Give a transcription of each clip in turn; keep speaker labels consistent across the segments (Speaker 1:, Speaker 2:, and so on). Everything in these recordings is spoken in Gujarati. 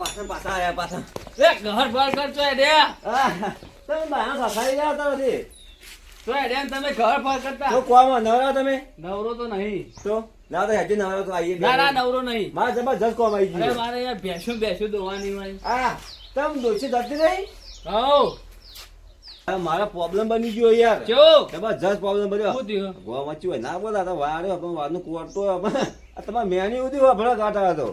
Speaker 1: પાછા પાછા આયા પાછા
Speaker 2: એ ઘર બાર કર તો એડે
Speaker 1: તમે બહાર ફસાઈ ગયા હતા બધી.
Speaker 2: તો એડે તમે ઘર બાર કરતા.
Speaker 1: તો કોમાં નવરા તમે
Speaker 2: નવરો તો નહીં.
Speaker 1: તો ના તો હેજી નવરા તો આવીએ
Speaker 2: ના ના નવરો નહીં.
Speaker 1: મારા જબરજસ્ત કોમ આવી ગયું
Speaker 2: મારે યાર ભેંસું ભેંસું દોવાની
Speaker 1: આ તમ દોશી રહી
Speaker 2: હઉ
Speaker 1: આ મારા પ્રોબ્લેમ બની ગયો યાર.
Speaker 2: જો
Speaker 1: જબરજસ્ત પ્રોબ્લેમ બન્યો. ગોવા મચ્યું ના બોલા તો વારે વારનું કુવાડતો હોય. તમારે મેની ઉધી ભલા કાંટા હતો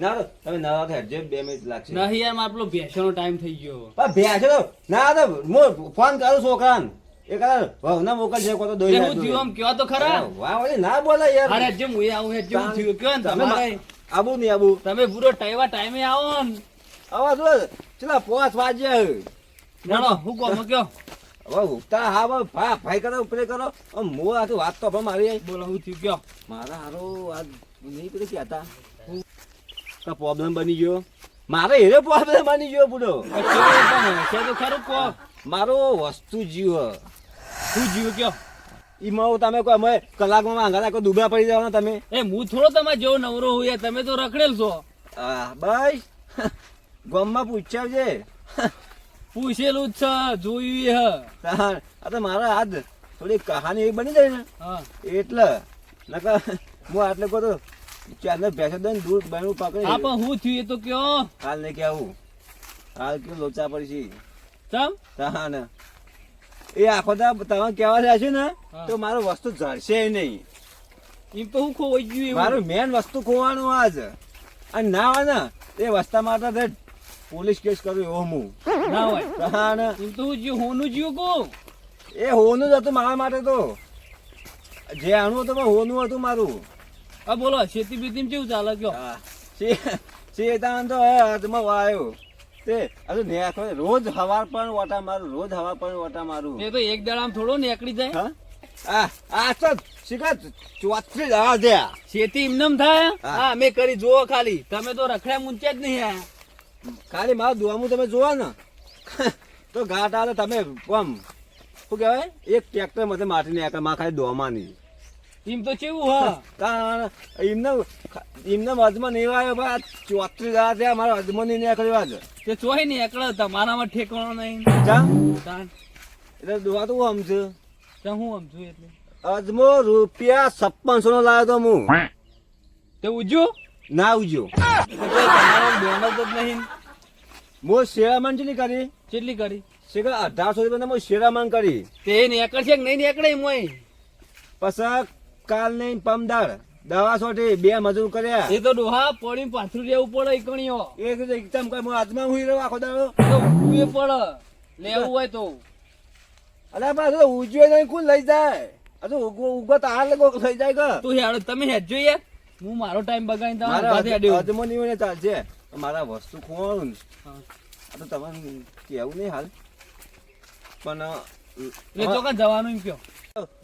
Speaker 1: ના તો તમે નવા તો જે બે મિનિટ લાગશે.
Speaker 2: નહીં યાર મારે પેલો ભેંસોનો ટાઈમ થઈ ગયો.
Speaker 1: પણ ભેંસો ના તો હું ફોન કરું છોકરાને. એ કદાચ વહુને મોકલશે કોઈ તો દોઈ
Speaker 2: હું. આમ કયો તો ખરા?
Speaker 1: વાહ વળી ના બોલે યાર.
Speaker 2: અરે જે હું આવું હે જે હું થયું કયો ને
Speaker 1: તમે
Speaker 2: તમારે?
Speaker 1: આબુ નહીં આબુ.
Speaker 2: તમે પૂરો ટાઈવા ટાઈમે આવો ને.
Speaker 1: આવા જો ચલા પોસ વાગ્યા
Speaker 2: ના હું કહો કયો?
Speaker 1: હવે ઉગતા હા હવે ભા ભાઈ કરો ઉપરે કરો. મો આ તો વાત તો પણ મારી
Speaker 2: બોલો હું થયું ગયો
Speaker 1: મારા હારો આ નહીં પેલું કહેતા તો પ્રોબ્લેમ બની ગયો. મારે એરે પ્રોબ્લેમ બની ગયો બુડો
Speaker 2: તો ખરું કહો.
Speaker 1: મારો વસ્તુ જીવ.
Speaker 2: શું જીવ કયો?
Speaker 1: ઈમાં તમે કોઈ અમે કલાકમાં માંગા કોઈ દુબળા પડી જવાના તમે?
Speaker 2: એ હું થોડો તમારે જેવો નવરો હોય તમે તો રખડેલ છો.
Speaker 1: હા બસ ગામમાં પૂછ્યા છે.
Speaker 2: પૂછેલું જ છે જોયું હે.
Speaker 1: આ તો મારા હાથ થોડી કહાની એવી બની જાય ને. એટલે નકર હું આટલે કહો તો ચાંદર ભેંસો દઈને દૂધ બહેનું પકડી.
Speaker 2: હા પણ હું થયું એ તો કયો.
Speaker 1: હાલ ને કેવું હાલ કેવું લોચા પડી છે.
Speaker 2: ચમ?
Speaker 1: તાન એ આખો તો તમે કહેવા છે ને તો મારું વસ્તુ જડશે નહીં.
Speaker 2: એમ તો હું ખોવાઈ ગયું
Speaker 1: મારું મેન વસ્તુ ખોવાનું આજ અને ના હોય ને એ વસ્તા માટે પોલીસ કેસ કરું એવો હું.
Speaker 2: ના હોય.
Speaker 1: તાન
Speaker 2: તું તો હું હોનું જીવ કહું.
Speaker 1: એ હોનું જ હતું મારા માટે તો. જે આનું હતું હોનું હતું મારું.
Speaker 2: હા બોલો ખેતી બીતી કેવું ચાલે કયો
Speaker 1: શેતાન તો હે હાથમાં વાયો. તે અરે નેખો રોજ હવાર પણ ઓટા મારું રોજ હવા પણ ઓટા મારું.
Speaker 2: એ તો એક દાડામાં થોડો નીકળી જાય.
Speaker 1: હા? આ આ તો શીખા ચોત્રીસ દવા છે
Speaker 2: શેતી એમને થાય?
Speaker 1: હા.
Speaker 2: હા અમે કરી જુઓ ખાલી. તમે તો રખડ્યા મૂંચ્યા જ નહીં આયા
Speaker 1: ખાલી મારું દુઆમું તમે જોવા ને તો ઘાટ આવે તમે આમ શું કહેવાય? એક ટ્રેક્ટરમાં માટી ને માં ખાલી દોમાની
Speaker 2: એમ તો કેવું હા?
Speaker 1: એમને એમને અજમાન એવા આવ્યો ભાઈ ચોત્રીસ દવા થયા મારા અજમાન નહીં નીકળ્યો આજ.
Speaker 2: તે ચોય નહીં એકડે તમારામાં ઠેકાણો નહીં.
Speaker 1: જા. એટલે દુઆ તો હું સમજુ.
Speaker 2: તે હું સમજુ એટલે?
Speaker 1: અજમો રૂપિયા છપ્પનસો નો લાવ્યો તો હું.
Speaker 2: તે ઉજ્યો
Speaker 1: ના આવજો.
Speaker 2: તો બોનસ જ નહીં.
Speaker 1: હું શેરામણ ચેટલી કરી?
Speaker 2: ચેટલી કરી?
Speaker 1: શેખર અઢારસો રૂપિયા હું શેરામણ કરી.
Speaker 2: તે નીકળશે કે નહીં નીકળે મોય?
Speaker 1: પછી કાલ નહીં પમદાર દવા સોટી બે મજૂર કર્યા.
Speaker 2: એ તો ડોહા પડી પાથરું રહેવું પડે ઈકણીઓ
Speaker 1: એક રીતે એકદમ કઈ મો હાથમાં હુઈ રહ્યો આખો દાડો.
Speaker 2: તો ઊભી પડે. લેવું હોય તો.
Speaker 1: અરે પાછું ઉજવે નહીં કોણ લઈ જાય? અરે ઉગો ઉગો તાર લગો લઈ જાય કે.
Speaker 2: તું હેડ તમે હેડજો યાર. હું મારો ટાઈમ બગાડીને તમારા.
Speaker 1: અજમો નહીં ચાલશે મારા વસ્તુ ખોવાનું
Speaker 2: હા.
Speaker 1: આ તો તમને કેવું નહીં હાલ. પણ
Speaker 2: એટલે તો કાં જવાનું કયો.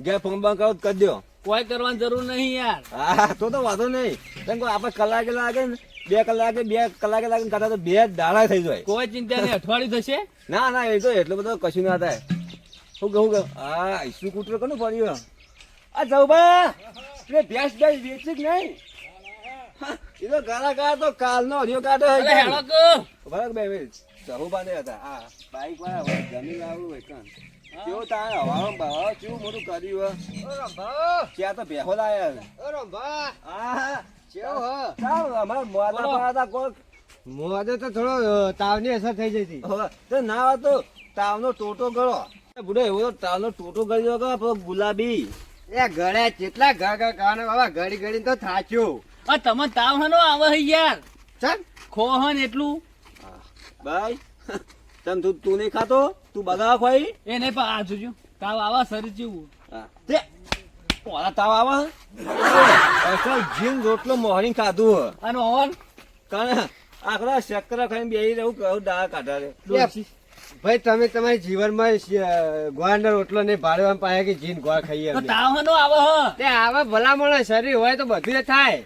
Speaker 1: જે ફોન બંધ કરો કરી દો.
Speaker 2: કોઈ કરવાની જરૂર નહીં યાર.
Speaker 1: હા તો તો વાંધો નહીં. કેમ કે આપણે કલાકે લાગે ને બે કલાકે બે કલાકે લાગે કરતા તો બે દાડા થઈ જાય.
Speaker 2: કોઈ ચિંતા નહીં અઠવાડિયું થશે?
Speaker 1: ના ના એ તો એટલો બધો કશું ના થાય. શું કહું કે હા ઈસુ કૂટર કોનું પડ્યું આ જવબા એ ભેંસ ભેંસ વેચી જ નહીં? એ તો ગાળા ગાળા તો કાલનો હરિયો કાઢો
Speaker 2: કે.
Speaker 1: બરાબર બે બે જહુબા ને હતા. આ બાઈક વાળા જમીન આવું હોય કાં કેવું તાર હવા બવા કેવું મોટું કર્યું ક્યાં તો બેહો લાયા હા. ચાલ અમાર મોદા પાડા કોક.
Speaker 3: મોદે તો થોડો તાવની અસર થઈ જતી હતી.
Speaker 1: તો ના તો તાવનો ટોટો ગળો. બુડો એવો તો તાવનો ટોટો ગળ્યો કે ગુલાબી.
Speaker 3: એ ગળે કેટલા ગા ગા ગાને બાબા ઘડી ઘડી તો થાચ્યો.
Speaker 2: આ તમે તાવ હનો આવે હે યાર.
Speaker 3: ચાલ
Speaker 2: ખોહન એટલું.
Speaker 1: ભાઈ તમ તું તું નહીં ખાતો? તું બધા ખોઈ?
Speaker 2: એ નહીં પણ આ જોજો તાવ આવા શરીર જેવું.
Speaker 1: તે ઓલા તાવ આવે? અસલ જીન રોટલો મોહરી ખાધું
Speaker 2: અને ઓન
Speaker 1: કારણ આખરા શક્કર ખાઈને બેહી રહું કહું દાળ કાઢા રે.
Speaker 3: ભાઈ તમે તમારી જીવનમાં ગોળનો રોટલો ને ભાડવા પાયા કે જીન ગોળ ખાઈએ
Speaker 2: તો
Speaker 3: અમે.
Speaker 2: તાવ હનો આવે હ.
Speaker 3: તે આવા ભલામણ શરીર હોય તો બધું થાય.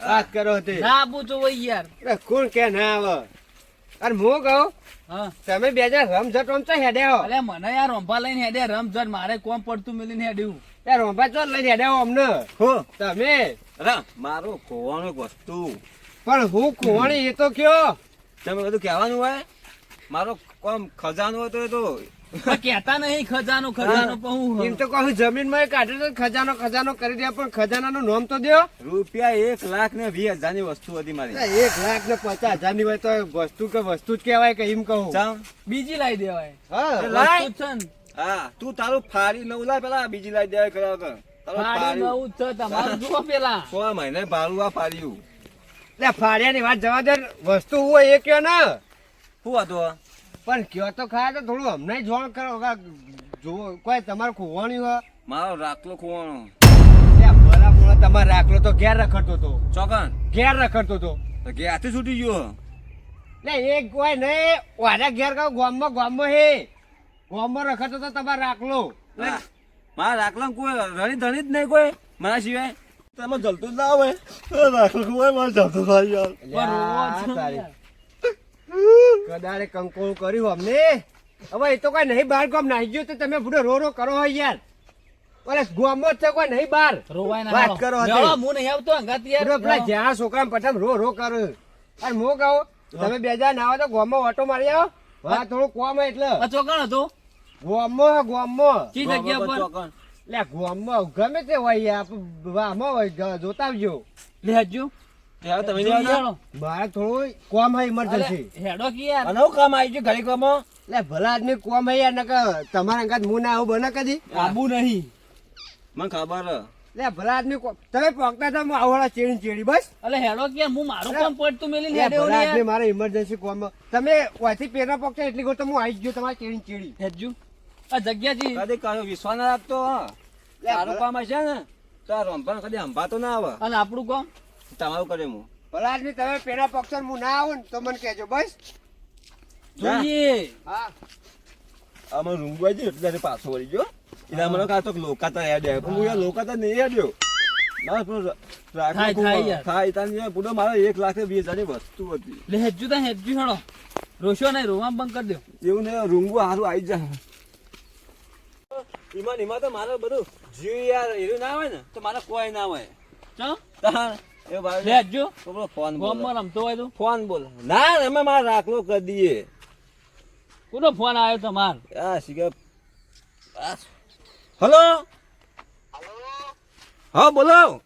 Speaker 3: વાત કરો તે.
Speaker 2: ના આપું તો હોય યાર.
Speaker 3: કોણ કે ના આવે? અરે હું કહું?
Speaker 2: હા.
Speaker 3: તમે બે હજાર રમઝટ રમતા હેડ્યા
Speaker 2: અરે મને યાર રોંભા લઈને હેડે રમઝટ મારે કોમ પડતું મિલીને હેડ્યું.
Speaker 3: યાર રંભા ચો લઈને હેડ્યા અમને.
Speaker 1: હો.
Speaker 3: તમે?
Speaker 1: અરે મારો ખોવાનો વસ્તુ.
Speaker 4: પણ હું કોણ એ તો કયો?
Speaker 1: તમે બધું કહેવાનું હોય? મારો કોમ ખજાનો હતો તો. એ
Speaker 2: કહેતા નહીં ખજાનો ખજાનો પણ
Speaker 4: એમ તો કહું જમીનમાં કાઢે તો ખજાનો ખજાનો કરી દે પણ ખજાનાનું નામ તો દો
Speaker 1: રૂપિયા એક લાખ ને વીસ હજારની વસ્તુ હતી મારી.
Speaker 4: એક લાખ ને પચાસ હજારની હોય તો વસ્તુ કે વસ્તુ જ કહેવાય કે એમ કહું.
Speaker 2: બીજી લાવી દેવાય.
Speaker 4: હા.
Speaker 1: લાય.
Speaker 2: વસ્તુ જ છે ને.
Speaker 1: હા તું તારું ફારી નવ લાય પેલા બીજી લાવી દેવાય કર્યા વગર. તારું
Speaker 2: ફાડી જ તમારું જુઓ પેલા.
Speaker 1: છ મહિને ભાડું આ ફાર્યું
Speaker 4: એટલે ફાળિયાની વાત જવા દે વસ્તુ હોય એ કયો ને.
Speaker 1: શું હતું
Speaker 4: પણ કયો તો ખાય તો થોડું અમને જોણ કરો. જો કોઈ તમારું ખોવાણી હોય?
Speaker 1: મારો રાખલો ખોવાનો
Speaker 4: તમારે રાખલો તો ઘેર રખડતો હતો.
Speaker 1: ચોકન?
Speaker 4: ઘેર રખડતો તો
Speaker 1: તો ક્યાંથી છૂટી ગયો
Speaker 4: ને એ કોઈ નહીં. વાડા ઘેર કહો ગામમાં ગામમાં હે. ગામમાં રખડતો તો તમારે રાખલો.
Speaker 1: મારા રાખલો કોઈ રણી ધણી જ નહીં કોઈ મારા સિવાય. તમે જલતું જ ના હોય. રાખલો કોઈ મારે જલતું થાય યાર.
Speaker 4: કદાળે કંકોળ કર્યું અમને. હવે એ તો કોઈ નહીં બહાર ગામ નાહી ગયો તો તમે બુડો રો રો કરો હોય યાર. અરે ગોમો જ છે કોઈ નહીં બહાર.
Speaker 2: રોવાય ના
Speaker 4: વાત કરો
Speaker 2: હું નહીં આવતો અંગાત યાર.
Speaker 4: પેલા જ્યાં છોકરા પઠામ રો રો કરો. અને મો કહું તમે બે જણા ના આવો તો ગોમો ઓટો મારી આવો. વાત થોડું કોમ એટલે.
Speaker 2: આ ચોકણ હતો?
Speaker 4: ગોમો ગોમો
Speaker 2: ચી જગ્યા પર
Speaker 4: લે ગોમો ગમે તે હોય આપ વામો હોય જોતા આવજો.
Speaker 2: લે હજુ
Speaker 1: તમે નહીં આવતા?
Speaker 2: હાલો.
Speaker 4: થોડું કોમ હોય ઇમરજન્સી
Speaker 2: હેડો કે યાર
Speaker 1: અને કામ આવી ગયું ઘડી કામમાં
Speaker 4: લે ભલા આદમી કોમ હોય યાર નકર તમારા અંગાત હું ના આવું બને કદી?
Speaker 2: આબુ નહીં.
Speaker 1: મને ખબર.
Speaker 4: લે ભલા આદમી તમે પોકતા હતા હું આવડા ચેડી ચેડી બસ.
Speaker 2: અલે હેડો કે હું મારું કામ પડતું મેલી
Speaker 4: લે ભલા આદમી મારે ઇમરજન્સી કોમ તમે ઓથી પેલા પોકતા એટલી ગો હું આવી ગયો તમારી ચેડી ચેડી.
Speaker 2: હેડજુ. આ જગ્યા જી
Speaker 1: કદી કયો વિશ્વાસ ના રાખતો હા. તારું કામ છે ને? તો આ કદી હંભાતો ના આવે.
Speaker 2: અને આપણું કામ?
Speaker 1: તમારું કરે હું.
Speaker 4: ભલા આદમી તમે પેલા પોકતા હું ના આવું ને તો મને કહેજો બસ.
Speaker 2: જોઈએ.
Speaker 4: હા.
Speaker 1: આમાં રૂંગવાઈ છે એટલે પાછો વળી ગયો. એટલે મને કાં તો લોકાતા યાદ આવ્યો પણ હું યાર લોકાતા નહીં યાદ આવ્યો પણ રા-
Speaker 2: થાય, થાય
Speaker 1: ખૂબ-
Speaker 2: યાર.
Speaker 1: થાય તાન યાર પૂરો મારે એક લાખ ને વીસ હજારની વસ્તુ હતી.
Speaker 2: લે હેડજુ તા હેડજુ હેડો રોશો નહીં રોવા બંધ કરી દો.
Speaker 1: એવું ને રૂંગવું સારું આવી જાય ઈમાન ઈમાં તો મારે બધું જીવ યાર એવું ના હોય ને તો મારે કોઈ ના હોય.
Speaker 2: ચો?
Speaker 1: એ ભાઈ
Speaker 2: લે હેડજુ
Speaker 1: તો ફોન બોલ.
Speaker 2: રમતો હોય તો.
Speaker 1: ફોન બોલ. ના અમે માર રાખલો કરી દઈએ
Speaker 2: કોનો ફોન આવ્યો તમાર
Speaker 1: આ શીખે. હલો? હા બોલો.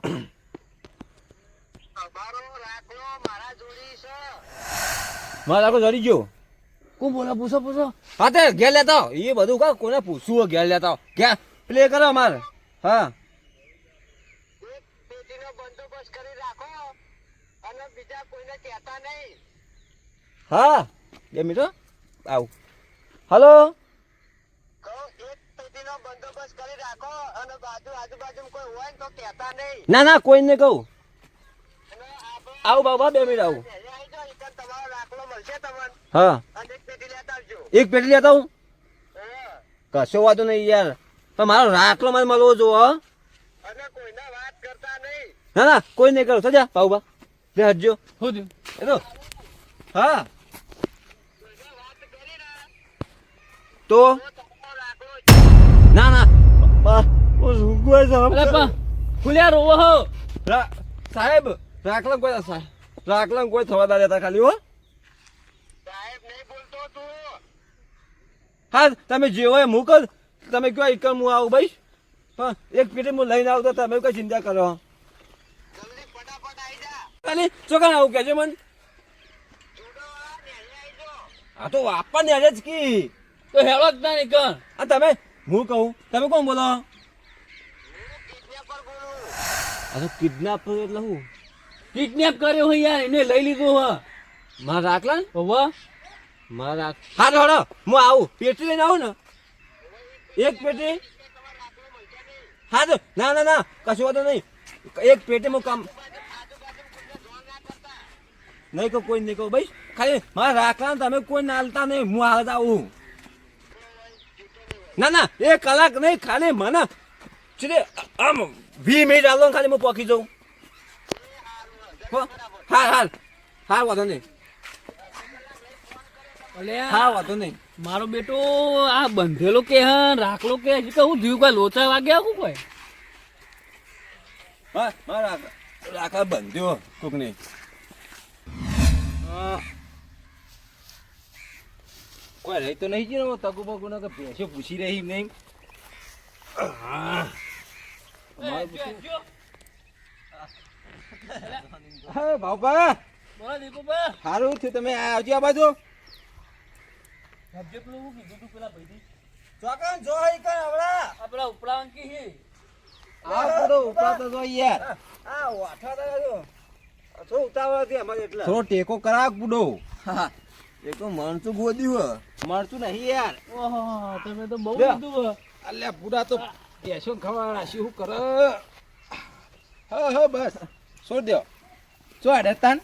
Speaker 1: મારા રાખો જડી ગયો.
Speaker 2: કોણ બોલો? પૂછો પૂછો.
Speaker 1: હા તે ઘેર લેતા. એ બધું કા કોને પૂછવું ઘેર લેતા. ઘેર પ્લે કરો અમારે હા. હા બે મિનિટ. આવું. હલો? ના ના કોઈ ને કહું. આવું બાબા બે મિનિટ આવું. હા. એક પેટી લેતા હું. કશો વાંધો નહીં યાર. પણ મારો રાખલો મને મળવો જો હો. ના ના કોઈ નહીં કરો સજા બાબા બે હટજો
Speaker 2: શું થયું
Speaker 1: એ તો હા. તો? ના ના. બા ઓ રૂગવાય છે
Speaker 2: અલે પણ ખુલ્યા રોવો હો.
Speaker 1: સાહેબ રાખલા કોઈ સાહેબ રાખલા કોઈ થવા દા દેતા ખાલી હો. હા તમે જેવો એ મોકલ. તમે કયો એકમ હું આવું ભાઈ? હા એક પેટી હું લઈને આવતો તમે કઈ ચિંતા કરો. ખાલી ચોકન આવું કહેજો મન. હા તો વાપા ને જ કી.
Speaker 2: તો હેળો જ ના નીકળ
Speaker 1: આ તમે હું કહું તમે કોણ બોલો? આ તો કિડનેપ એટલે હું.
Speaker 2: કિડનેપ કર્યો હોય યાર એને લઈ લીધું હ
Speaker 1: મારા રાખલા ને?
Speaker 2: હોવા.
Speaker 1: મારા હા તો હડો હું આવું પેટી લઈને આવું ને. એક પેટી. હા તો ના ના ના કશું વાંધો નહીં. એક પેટી હું કામ નહીં કહું કોઈ નહીં કહું. ભાઈ ખાલી મારા રાખલા તમે કોઈ નાલતા નહીં હું હાલ આવું. ના ના એ કલાક નહીં ખાલી મને ચીરે આમ વીસ મિનિટ ને ખાલી હું પોકી જાઉં. હો? હા હા હા વાંધો નહીં. હા વાંધો નહીં.
Speaker 2: મારો બેટો આ બંધેલો કે હ રાખલો કે હજી કે હું જીવ કોઈ લોચા વાગ્યા હું કોઈ?
Speaker 1: હા મારા રાખા બંધ્યો કોક
Speaker 3: આહ. કોઈ રહી તો નહીં ગયો તગુ બગુ ને કે ભેંસો પૂછી રહી નહીં બાપા
Speaker 2: બોલો દીપુભા.
Speaker 3: સારું થયું તમે આ આવજો આ બાજુ
Speaker 2: પેલું કીધું તું પેલા ભાઈથી?
Speaker 3: ચોકન જો હઈ કર આવડા
Speaker 2: આ પેલા ઉપરાવન કી હે?
Speaker 3: આ બધો ઉપાડતો જો યાર
Speaker 1: આ વાઠા
Speaker 3: થોડો ટેકો કરાવ બુડો
Speaker 1: એ તો મણસું ગોદ્યું હે.
Speaker 3: મળતું નહીં યાર.
Speaker 2: ઓહો, તમે તો બહુ. બધું હે.
Speaker 3: અલ્યા બુડા તો પેશો ખવાડા શું કર? હા હા બસ. છોડ દો. ચો અડતાન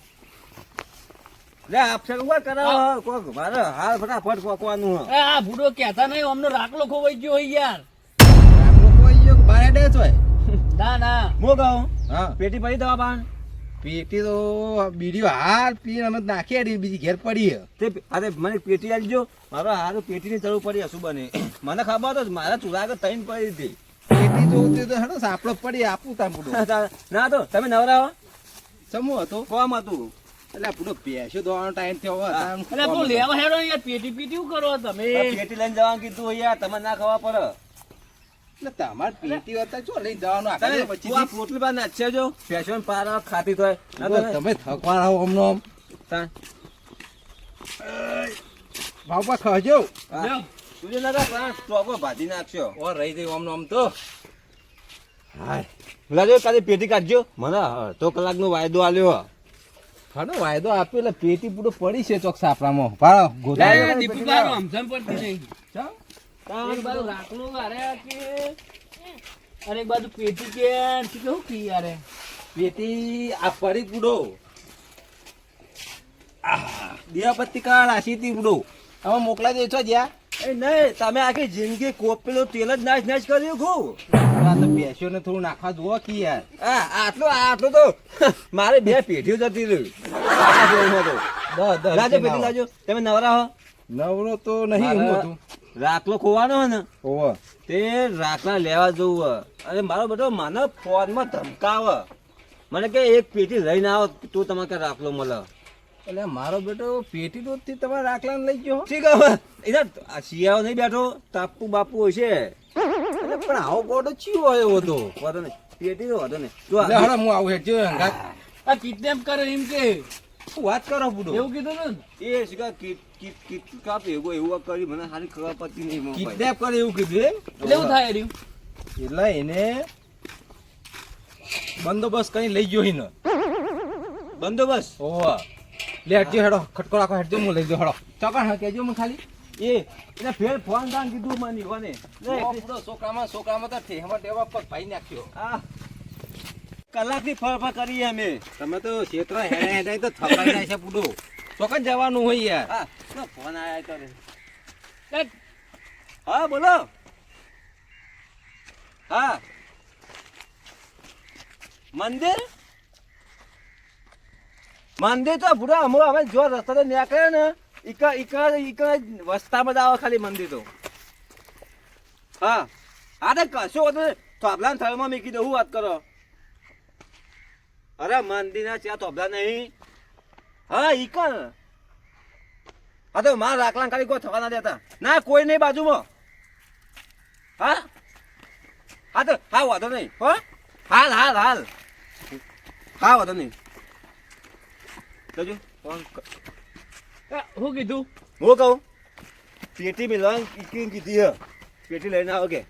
Speaker 1: લે આપશે કોઈ કરાવ. કોક મારે હાલ ફટાફટ કોકવાનું હે.
Speaker 2: આ ભૂડો કહેતા નહીં અમને રાખલો ખોવાઈ ગયો હોય યાર.
Speaker 3: રાખલો ખોવાઈ ગયો બારે ડે ચોય
Speaker 2: ના ના.
Speaker 1: મો ગાઉં
Speaker 3: હા.
Speaker 1: પેટી પડી દવા પાન
Speaker 3: પેટી તો બીડી હાલ પી અમે નાખી આડી બીજી ઘેર પડી
Speaker 1: તે અરે મને પેટી આલજો મારો હારું પેટીની જરૂર પડી હશું બને મને ખબર હતો મારા ચૂલા આગળ તૈન પડી હતી.
Speaker 3: પેટી જોતી તે હેડો સાપડો પડી આપું તા
Speaker 1: ના તો તમે નવરા
Speaker 3: સમૂહ હતો?
Speaker 1: કોમ હતું?
Speaker 3: એટલે પૂરો પેશો દોવાનો ટાઈમ થયો
Speaker 2: એટલે લેવા હેડો યાર પેટી પેટી કરો તમે?
Speaker 1: પેટી લઈને જવાનું કીધું યાર તમે ના ખાવા પડે.
Speaker 3: તમારે પેટી હતા ચો લઈ જવાનું. આગળ
Speaker 1: તું આ પોટલી પર નાખશે જો ફેશન પાર ખાતી તોય તમે
Speaker 3: તમે થકવા રહો અમનો આમ.
Speaker 1: તાન.
Speaker 3: બાપા ખાજો.
Speaker 1: હા.
Speaker 2: લ્યો.
Speaker 1: પ્રાણ સ્ટોકો ભાજી નાખ્યો
Speaker 3: ઓ રહી ગઈ અમનો આમ તો. હાય.
Speaker 1: લાજો કાલે પેટી કાઢજો. મને અડધો કલાકનો વાયદો આલ્યો.
Speaker 3: ખાડો વાયદો આપ્યો એટલે પેટી પૂરો પડી છે ચોક સાપરામાં. ભાડો ગોદા
Speaker 2: દીપુ સમજણ પડતી નહીં. એક બાજુ રાખલું અરે કે અને એક બાજુ પેટી કે કેવું પી યારે
Speaker 3: પેટી આ ફરી પૂડો. દિયાપત્તી કાળ આશી તી પૂડો. હવે મોકલા દે છો જ્યાં.
Speaker 1: એ નહીં તમે આખી જિંદગી કોપેલો તેલ જ નાશ નાશ કર્યું ખું.
Speaker 3: આ તો બેસ્યો ને થોડું નાખવા જુઓ કે યાર.
Speaker 1: હા આટલું આટલું તો મારે બે પેઢીઓ જતી
Speaker 3: દસ
Speaker 1: લાજો પેઢી લાજો. તમે નવરા હો?
Speaker 3: નવરો તો નહીં હું હતું.
Speaker 1: રાખલો ખોવાનો હે ને
Speaker 3: ઓવો
Speaker 1: તે રાખલા લેવા જવું અને મારો બેટો મને ફોનમાં ધમકાવ. મને કે એક પેટી લઈને આવો તો તમારે કે રાખલો મળે?
Speaker 3: એટલે મારો બેટો પેટી તો તમારે રાખલા લઈ ગયો.
Speaker 1: ઠીક હવે. આ શિયાળો નહીં બેઠો તાપુ બાપુ હોય છે
Speaker 3: પણ આવો બોટો ચીવો હોય એવો તો.
Speaker 1: વાંધો નહીં. પેટી તો વાંધો નહીં. જો
Speaker 3: હું આવું હંગાત
Speaker 2: આ કિડનેપ કરે એમ કે.
Speaker 3: વાત કરો બુડો?
Speaker 2: એવું કીધું ને?
Speaker 1: એ શિકા કીટ કીટ કીટ કાપ એવું એવું કરી મને હારી ખબર પડતી નહીં મોં
Speaker 3: કિડનેપ કરે એવું કીધું
Speaker 2: એટલે એવું થાય રહ્યું
Speaker 3: એટલે એને બંદોબસ્ત કઈ લઈ ગયો હિનો.
Speaker 1: બંદોબસ્ત?
Speaker 3: ઓવા લે હટજો હેડો. ખટકો રાખો હેડજો હું લઈ જાઉં હેડો. ચોકણ હા કેજો મને ખાલી.
Speaker 1: એ એટલે ફેર ફોન દાન કીધું મને કોને લે,
Speaker 3: ઓ પૂરો છોકરામાં છોકરામાં તો ઠેહવા ટેવા પર ભાઈ નાખ્યો.
Speaker 1: આ કલાકની ફળફળ કરીએ કરી અમે.
Speaker 3: તમે તો ક્ષેત્ર હેડે હેડે તો થપાઈ જાય છે પૂડો. ચોકન જવાનું હોય યાર.
Speaker 1: હા ફોન આયા કરે હા બોલો. હા. મંદિર? મંદિર તો ભૂરા અમુક અમે જો રસ્તા નીકળે ને ઈકા ઈકા ઈકા વસ્તામાં જ આવે ખાલી મંદિર તો. હા. હા તો કશો તો થોભલા થળમાં મૂકી દઉં હું વાત કરો. અરે મંદિરના ચા થોભલા નહીં. હા ઈ કોણ? હા તો મારા રાખલા ખાલી કોઈ થવા ના દેતા. ના કોઈ નહીં બાજુમાં. હા? હા તો હા વાંધો નહીં. હો? હાલ હાલ હાલ. હા વાંધો નહીં. જજો.
Speaker 2: શું કીધું?
Speaker 1: હું કહું? પેટી મિલવાની કીધી કીધી હે. પેટી લઈને આવો કે.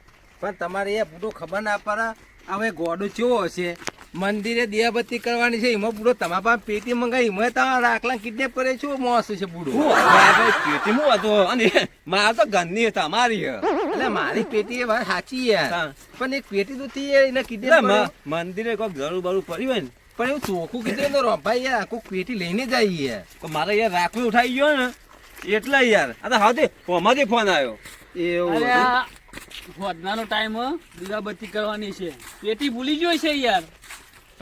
Speaker 3: પણ તમારે એ બધું ખબર ના પડે. હવે ગોડો ચેવો હશે? મંદિરે દિયાબત્તી કરવાની છે એમાં પૂરો તમારા પાસે પેટી મંગાવી એમાં તમારા રાખલા કિડનેપ કરે છું મોસ છે
Speaker 1: ભાઈ પેટી હું હતો અને મારા તો ઘરની હતા મારી
Speaker 3: એટલે મારી પેટી એ ભાઈ સાચી યાર
Speaker 1: હા.
Speaker 3: પણ એક પેટી તો તી એને કિડનેપ
Speaker 1: મંદિરે કોઈ જરૂર બરું પડી હોય ને
Speaker 3: પણ એવું ચોખ્ખું કીધું તો રોભાઈ યાર આખું પેટી લઈને જાય યાર
Speaker 1: તો મારે યાર રાખવી ઉઠાઈ ગયો ને એટલે યાર. આ તો હાથે ફોમાંથી ફોન આવ્યો.
Speaker 3: એવું
Speaker 2: આ ટાઈમ દીવાબત્તી કરવાની છે. પેટી ભૂલી ગયો છે યાર.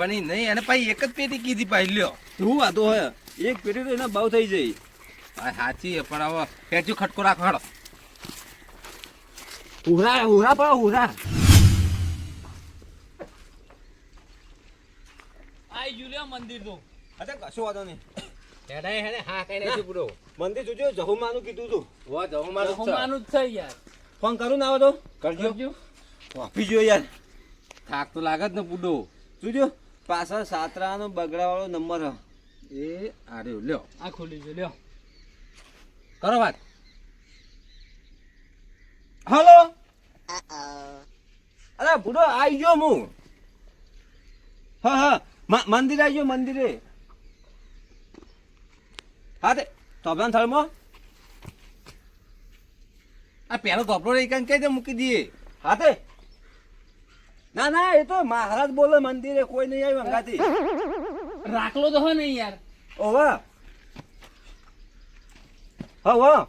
Speaker 3: પણ એ નહીં અને પાછી એક જ પેટી કીધી પાછી લ્યો.
Speaker 1: શું વાતો હોય એક પેટી તો એના ભાવ થઈ જાય
Speaker 3: હા સાચી પણ હવે પેટી ખટકો રાખો હેડો.
Speaker 1: હુરા હુરા પડો હુરા
Speaker 2: આઈ જુલ્યો મંદિર તો.
Speaker 1: અરે કશો વાંધો નહીં.
Speaker 3: હેડાય હેડે હા કઈ નહીં પૂરો
Speaker 1: મંદિર જોજો જહુમાનું કીધું તું.
Speaker 3: વાહ જહુમાનું
Speaker 2: જહુમાનું માનું જ થઈ યાર.
Speaker 1: ફોન કરું ના આવે તો?
Speaker 3: કરજો.
Speaker 1: આપી જો યાર.
Speaker 3: થાક તો લાગત ને બુડો.
Speaker 1: જોજો. પાછળ સાતરાનો બગડાવાળો નંબર
Speaker 3: એ આર્યો લ્યો.
Speaker 2: આ ખોલી છે લ્યો.
Speaker 3: કરો વાત.
Speaker 1: હલો? અરે બુડો આઈ ગયો હું. હા હા મંદિર આવી ગયો મંદિરે. હા તે તોબલાન થળમાં
Speaker 3: આ પેલો તોપલો રહી કાંઈ કઈ દે મૂકી દઈએ.
Speaker 1: હા તે. ના ના એ તો મહારાજ બોલે મંદિરે કોઈ નહીં આવ્યું અંગાથી.
Speaker 2: રાખલો તો હોય ને યાર.
Speaker 1: ઓવા હા.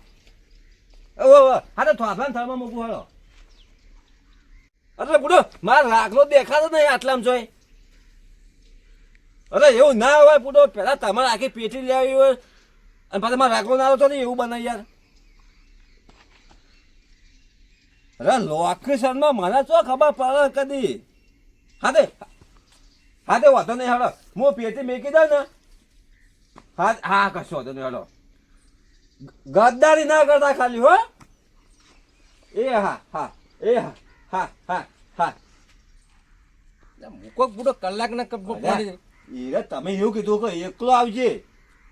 Speaker 1: ઓવા હા. તો થોભાન થળમાં મૂકું હાલો અરે બુડો માર રાખલો દેખાતો નહીં આટલામાં જોઈ. અરે એવું ના હોય બુડો. પેલા તમારે આખી પેટી લેવી આવી હોય અને પાછા મારે રાખલો ના આવતો નહીં એવું બનાવી યાર. અરે લોકેશનમાં મને શું ખબર પડે કદી. હા તે હા તે વાંધો નહીં હાલો. હું પેટી મેકી દઉં ને. હા હા કશો વાંધો નહીં હાલો. ગદ્દારી ના કરતા ખાલી હો. એ હા હા એ હા હા હા હા.
Speaker 3: મૂકો બુડો કલાક ના કપ
Speaker 1: તમે એવું કીધું કે એકલો આવજે.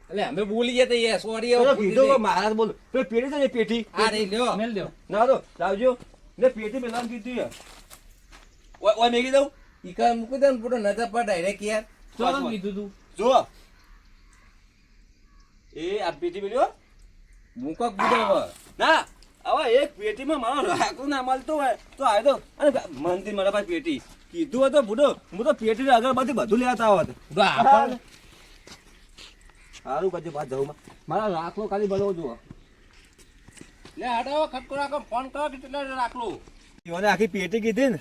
Speaker 3: એટલે અમે બોલી તો સોરી
Speaker 1: કીધું કે મહારાજ બોલો. પેટી છે ને પેટી?
Speaker 3: હા રહી લ્યો.
Speaker 2: મેલ દો.
Speaker 1: ના તો લાવજો. ને પેટી મેલામ કીધું ઓય ઓય મેગી દઉં
Speaker 3: ઈ કા મૂકી દે પૂરો નજર પર ડાયરેક્ટ યાર.
Speaker 2: ચોરમ કીધું તું?
Speaker 1: જો એ આ પેટી મેલ્યો
Speaker 3: મૂકો હવે.
Speaker 1: ના હવે એક પેટીમાં મારો રાખું ના મળતો હોય. તો આવે તો અને મંદિર મારા પાસે પેટી. કીધું હતું તો બુડો હું તો પેટી અગરબત્તી બધું લેતા આવત સારું કરજો બાદ જવું. મારા રાખલો ખાલી બધો જુઓ.
Speaker 3: લે હટાવો ખટકો રાખો ફોન કરો કેટલા રાખલું.
Speaker 1: મને આખી પેટી કીધી ને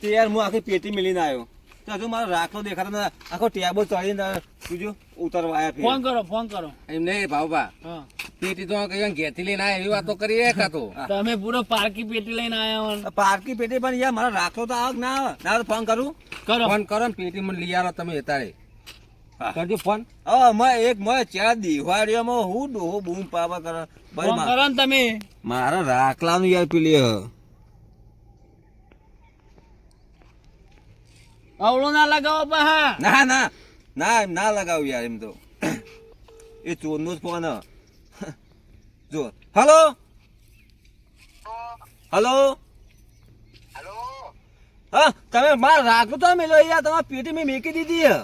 Speaker 1: તે યાર હું આખી પેટી મિલીને આવ્યો તો હજુ મારો રાખલો દેખાતો ના આખો ટેબો ચડીને બીજો ઉતરવા આવ્યા
Speaker 2: ફોન કરો ફોન કરો.
Speaker 3: એમ નહીં ભાવભા.
Speaker 2: હા.
Speaker 3: પેટી તો કઈ ઘેરથી લઈને આવ્યા એવી વાતો કરી કાતો
Speaker 2: તમે પૂરો પારકી પેટી લઈને
Speaker 1: આવ્યા પારકી પેટી પણ યાર મારા રાખલો તો આવક ના આવે. ના ફોન કરું?
Speaker 2: કરો.
Speaker 3: ફોન કરો ને પેટી મને લઈ આવો તમે એતાળે. કરજો ફોન.
Speaker 1: હા મેં એક મેં ચાર દિવાળીમાં હું ડોહો બૂમ પાવા કરે. ભાઈ
Speaker 2: ફોન કરો ને તમે.
Speaker 1: મારા રાખલાનું યાર પેલી હ.
Speaker 2: અવળો ના લગાવો પા
Speaker 1: ના ના ના એમ ના લગાવ યાર એમ તો. એ ચોરનો જ ફોન હ. જો હલો? હલો? હા તમે માર રાખો તો મેલો યાર તમારા પેટી મેં મેકી દીધી હ.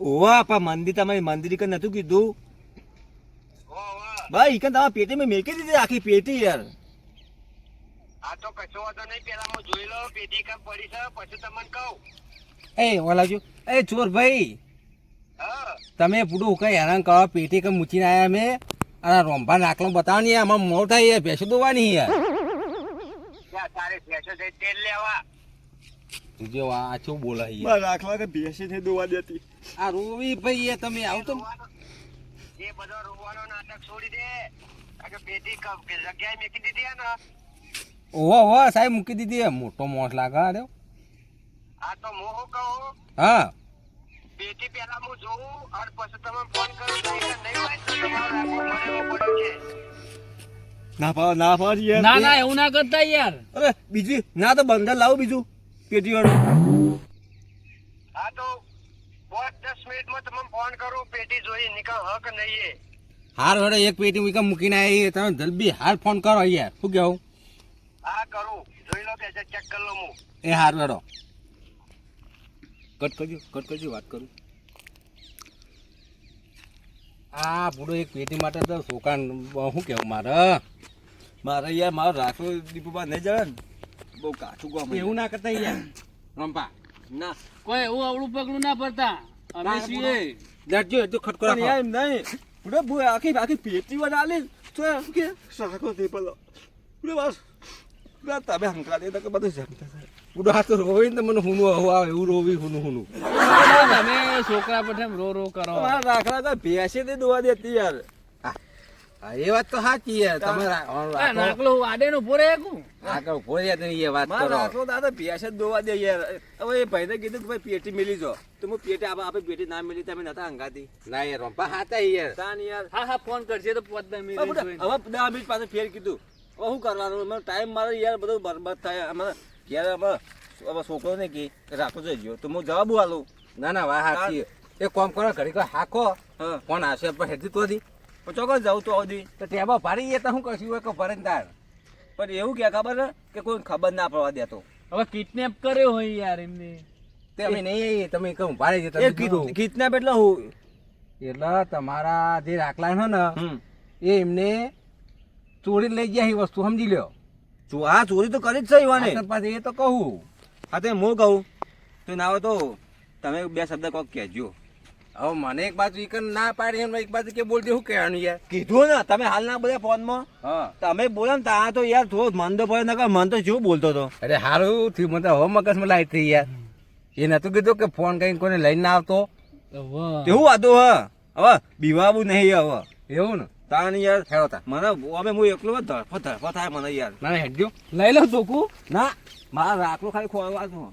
Speaker 1: ઓવા પા મંદિર તમારી મંદિર કે નતું કીધું? ભાઈ ઈકન તમારી પેટી મેં મેકી દીધી આખી પેટી યાર.
Speaker 4: આ તો કશો વાંધો નહીં પેલા હું જોઈ લઉં પેટી કામ પડી છે પછી તમને કહું.
Speaker 3: એ ઓલાજો એ ચોર ભાઈ તમે પૂરું કઈ હેરાન કરો પેટી કમ મૂકીને આયા મેં. અને રોંભા નાકલો બતાવો ને આમાં મોટા થાય યાર ભેંસો દોવાની યાર.
Speaker 4: તારે ભેંસો જઈ તેલ લેવા.
Speaker 3: જો આ શું બોલે યાર?
Speaker 1: મારા કે ભેંસી થી દોવા દેતી.
Speaker 3: આ રોવી ભાઈ એ તમે આવતો તો.
Speaker 4: એ બધો રોવાનો નાટક છોડી દે. કે પેટી ક- કે જગ્યાએ મેકી દીધી હે ને
Speaker 3: ઓહો ઓહો સાહેબ મૂકી દીધી હે. મોટો મોસ લાગે અરે
Speaker 4: આ તો મોહ કહો?
Speaker 3: હા.
Speaker 4: પેટી પેલા હું જોઉં અને પછી તમે ફોન કરો નહીં કે નહીં હોય તો તમારો રાખવો એવો પડ્યો છે.
Speaker 1: ના પાવ ના પાવ યાર.
Speaker 2: ના ના એવું ના કરતા યાર.
Speaker 1: અરે બીજી ના તો બંદર લાવું બીજું. પેટી વાળું
Speaker 4: હા તો પાંચ દસ મિનિટમાં તમે ફોન કરું પેટી જોઈ નિકા હક નહીં એ
Speaker 3: હાર વડે એક પેટી મૂકી મૂકીને આવી તમે જલ્દી હાલ ફોન કરો યાર શું કહેવું
Speaker 4: હા કરું. જોઈ લો કે ચેક કરી લો હું.
Speaker 3: એ હાર વડો. કટ કરજો કટ કરજો વાત કરું. આ બુડો એક પેટી માટે તો શોકાન શું કહેવું મારે?
Speaker 1: મારે યાર મારો રાખો દીપુબા નહીં જડે ને? બહુ કાચું કામ
Speaker 3: એવું ના કરતા યાર. રંપા
Speaker 1: ના.
Speaker 2: કોઈ એવું અવળું પગલું ના પડતા. અમે છીએ.
Speaker 3: દરજો તો ખટકો
Speaker 1: યાર એમ નહીં. પૂરે બુ આખી આખી પેટી વાળા આલે તો એમ કે સાકો દે પેલો પૂરે બસ. પૂરા તમે હંકા દે તો કે બધું જમતા થાય.
Speaker 3: બુડો હાથ રોવી ને મને હુનું આવું આવે એવું રોવી હુનું હુનું.
Speaker 2: તમે છોકરા પર રો રો કરો.
Speaker 1: મારા રાખલા તો ભેંસે દે દોવા દેતી યાર.
Speaker 3: એ વાત તો સાચી યાર તમારા
Speaker 2: નાકલો આડે નો પોરે કું
Speaker 3: એ વાત કરો.
Speaker 1: રાખો દાદા ભેંસ જ દોવા દે યાર. હવે એ ભાઈને કીધું કે ભાઈ પેટી મેલી જો. તો હું પેટી આપે આપણે પેટી ના મિલી તમે નતા હંગાતી.
Speaker 3: ના યાર રંપા હાતા યાર.
Speaker 1: તાન યાર.
Speaker 2: હા હા ફોન કરજે તો પોત દા
Speaker 1: બધા- હવે દસ મિનિટ પાસે ફેર કીધું. હવે શું કરવાનું? મને ટાઈમ મારો યાર બધું બરબાદ થાય. અમારે યાર હવે છોકરો ને કે રાખો જજો તો હું જવાબ આલું.
Speaker 3: ના ના વાહ સાચી એ કોમ કરો ઘડી હાકો. કોણ હશે પણ હેતી તો
Speaker 1: ચોક્કસ જાઉં તો સુધી
Speaker 3: તો ટેબા ભરી ગયા તો શું કશું હોય કે ભરે તાર
Speaker 1: પણ એવું કે ખબર કે કોઈ ખબર ના પડવા દેતો
Speaker 2: હવે કિડનેપ કર્યો હોય યાર એમને.
Speaker 3: તે અમે નહીં આવીએ તમે કહું ભારે જતા
Speaker 1: એ
Speaker 3: કીધું.
Speaker 1: કિડનેપ એટલે હું?
Speaker 3: એટલે તમારા જે રાખલા છે ને એ એમને ચોરી લઈ ગયા એ વસ્તુ સમજી લ્યો.
Speaker 1: જો આ ચોરી તો કરી જ છે ઈવાને.
Speaker 3: પાછી પાસે એ તો કહું.
Speaker 1: હા તો હું કહું? તો ના હોય તો તમે બે શબ્દ કોક કહેજો.
Speaker 3: હવે મને એક બાજુ ઈકન કન ના પાડી એમ એક બાજુ કે બોલ દે શું કહેવાનું યાર.
Speaker 1: કીધું ને તમે હાલના બધા ફોનમાં?
Speaker 3: હા.
Speaker 1: તમે બોલો ને ત્યાં તો યાર થોડો મન તો પડે નકર મન તો શું બોલતો હતો?
Speaker 3: અરે હારું થયું મને હવે મગજ મગજમાં લાઈટ થઈ યાર. એ નતું કીધું કે ફોન કરીને કોઈને લઈને ના આવતો?
Speaker 1: એવું વાતું હ હવે બીવાવું નહીં હવે.
Speaker 3: એવું ને?
Speaker 1: તાણ યાર
Speaker 3: ખેડો તા.
Speaker 1: મને અમે હું એકલો જ ધડફો ધડફો થાય મને યાર.
Speaker 3: ના હેડ્યો હેડજો.
Speaker 2: લઈ લો ચોખ્ખું?
Speaker 1: ના મારા રાખલો ખાલી ખોવા છું